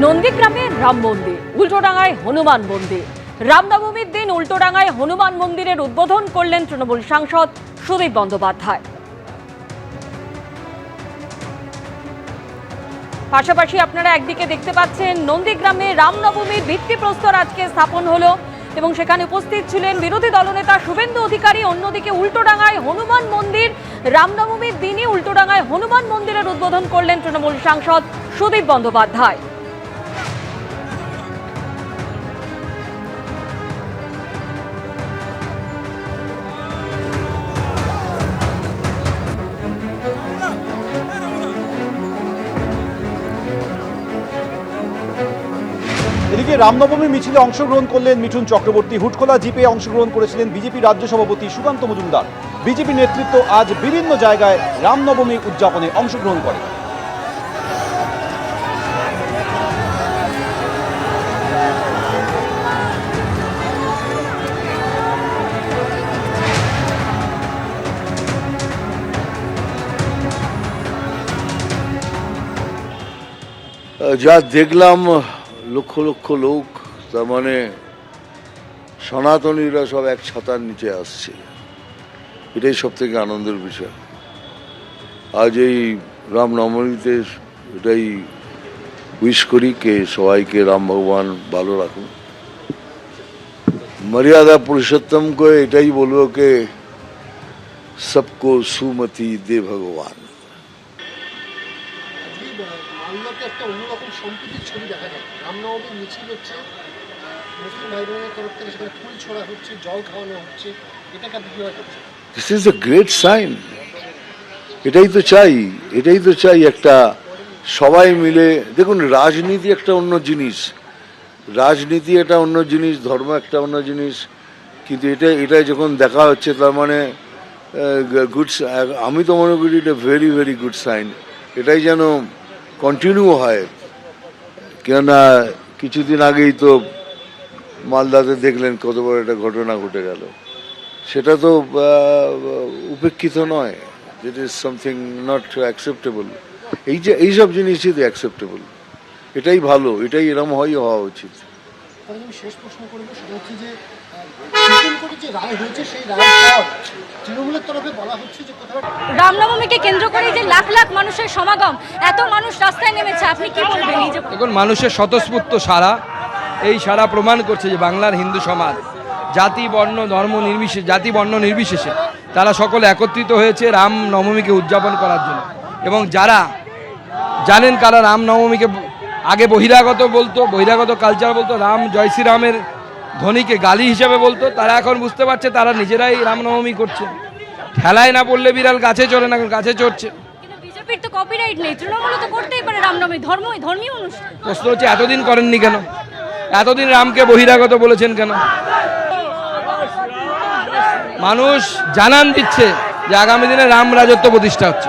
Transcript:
নন্দীগ্রামে রাম মন্দির, উল্টোডাঙ্গায় হনুমান মন্দির। রামনবমীর দিন উল্টোডাঙ্গায় হনুমান মন্দিরের উদ্বোধন করলেন তৃণমূল সাংসদ সুদীপ বন্দ্যোপাধ্যায়। পাশাপাশি আপনারা একদিকে দেখতে পাচ্ছেন, নন্দীগ্রামে রামনবমীর ভিত্তিপ্রস্তর আজকে স্থাপন হলো এবং সেখানে উপস্থিত ছিলেন বিরোধী দলনেতা শুভেন্দু অধিকারী, অন্যদিকে উল্টোডাঙ্গায় হনুমান মন্দির। রামনবমীর দিনই উল্টোডাঙ্গায় হনুমান মন্দিরের উদ্বোধন করলেন তৃণমূল সাংসদ সুদীপ বন্দ্যোপাধ্যায়। এদিকে রামনবমী মিছিলে অংশগ্রহণ করলেন মিঠুন চক্রবর্তী। হুটখোলা জিপে অংশগ্রহণ করেছিলেন বিজেপি রাজ্য সভাপতি সুকান্ত মজুমদার। বিজেপি নেতৃত্ব আজ বিভিন্ন জায়গায় রামনবমী উদযাপনে অংশগ্রহণ করে। যা দেখলাম লক্ষ লক্ষ লোক, তার মানে সনাতনীরা সব এক ছাতার নিচে আসছে। এটাই সব থেকে আনন্দের বিষয়। আজ এই রামনবমীতে এটাই উইশ করি কে সবাইকে রাম ভগবান ভালো রাখুন মর্যাদা পুরুষোত্তম को এটাই বলব কে, সবকো সুমতি দে ভগবান। মালদাতে একটা অন্যরকম সম্প্রীতির ছবি দেখা যায়। রামনবমীর মিছিল হচ্ছে, মুসলিম ভাই বোনের তরফ থেকে সেখানে ফুল ছোড়া হচ্ছে, জল খাওয়ানো হচ্ছে। এটাকে আপনি কীভাবে করছেন this is a great sign এটাই তো চাই, এটাই তো চাই একটা সবাই মিলে, দেখুন, রাজনীতি একটা অন্য জিনিস। রাজনীতি এটা অন্য জিনিস, ধর্ম একটা অন্য জিনিস। কিন্তু এটা এটা যখন দেখা হচ্ছে, তার মানে গুড আমি তো মনে করি এটা ভেরি ভেরি গুড সাইন এটাই যেন কন্টিনিউ হয়। কেননা, কিছুদিন আগেই তো মালদাতে দেখলেন কত বড় একটা ঘটনা ঘটে গেল। সেটা তো উপেক্ষিত নয়। It is something not acceptable এই যে, এইসব জিনিসই তো অ্যাকসেপ্টেবল এটাই ভালো, এটাই এরম হয়, হওয়া উচিত। তাহলে আমি শেষ প্রশ্ন করব সেটা হচ্ছে যে সুপ্রিম কোর্টে যে রায় হয়েছে সেই রায়ের পর তৃণমূলের তরফে বলা হচ্ছে যে কোথাও রামনবমীকে কেন্দ্র করে যে লাখ লাখ মানুষের সমাগম এত মানুষ রাস্তায় নেমেছে আপনি কি বলবেন এই যে এখন মানুষের স্বতঃস্ফূর্ত সারা এই সারা প্রমাণ করছে যে বাংলার হিন্দু সমাজ জাতি বর্ণ ধর্ম নির্বিশেষে জাতি বর্ণ নির্বিশেষে তারা সকলে একত্রিত হয়েছে রাম নবমীকে উদযাপন করার জন্য। এবং যারা জানেন কারা রাম নবমীকে আগে বহিরাগত বলতো বহিরাগত কালচার বলতো রাম জয় শ্রীরামের ধ্বনিকে গালি হিসেবে বলতো তারা এখন বুঝতে পারছে তারা নিজেরাই রামনবমী করছে। ঠেলায় না পড়লে বিড়াল গাছে চড়ে না গাছে চড়ছে। তো কপিরাইট নেই তৃণমূল তো করতেই পারে রামনবমী ধর্ম ধর্মীয় অনুষ্ঠান। প্রশ্ন হচ্ছে এতদিন করেননি কেন? এতদিন রামকে বহিরাগত বলেছেন কেন? মানুষ জানান দিচ্ছে যে আগামী দিনে রাম রাজত্ব প্রতিষ্ঠা হচ্ছে।